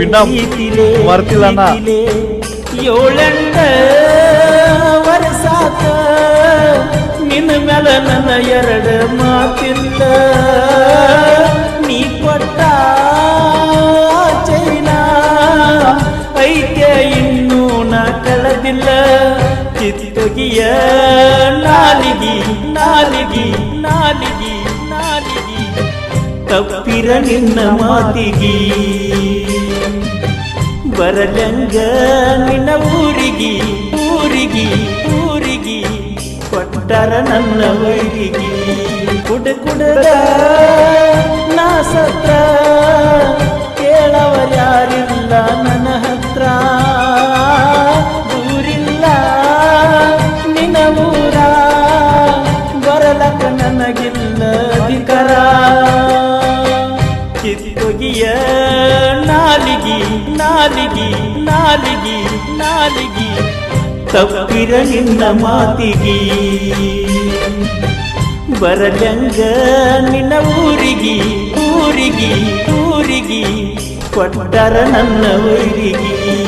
ಪಿಂಡ ಮರ್ತಿಲ್ಲಣ್ಣ. ಏಳೆಂಟ ವರ್ಷಾತ ನಿನ್ನ ಮೇಲ ನನ್ನ ಎರಡು ಮಾತಿಲ್ಲ. ನೀ ಕೊಟ್ಟ ಚೈನಾ ಐತೆ ಇನ್ನೂ ನಾ ಕಳೆದಿಲ್ಲ. ಕಿತ್ತೊಗಿಯ ನಾಲಿಗಿ ನಾಲಿಗಿ ನಾಲಿಗಿ ನಾಲಿಗಿ. ತಪ್ಪಿರ ನಿನ್ನ ಮಾತಿಗಿ ಬರಲಂಗ ನಿನ್ನ ಊರಿಗಿ ಊರಿಗಿ ಊರಿಗಿ, ಕೊಟ್ಟರ ನನ್ನ ಊರಿಗಿ ಕುಡ ಕುಡದ ನಾ ಸತ್ರ ಕೇಳವ ಯಾರಿಲ್ಲ ನನ್ನ ಹತ್ರ. ಊರಿಲ್ಲ ನಿನ್ನ ಊರ, ಬರಲಕ್ಕ ನನಗಿಲ್ಲ ಅಧಿಕಾರ ನಾಲಿಗಿ ನಾಲಿಗಿ ನಾಲಿಗಿ ನಾಲಿಗಿ ತಪ್ಪಿರ ನಿನ್ನ ಮಾತಿಗಿ. ಬರಲಂಗ ನಿನ್ನ ಊರಿಗಿ ಊರಿಗಿ ಊರಿಗಿ, ಕೊಟ್ಟರ ನನ್ನ ವೈರಿಗಿ.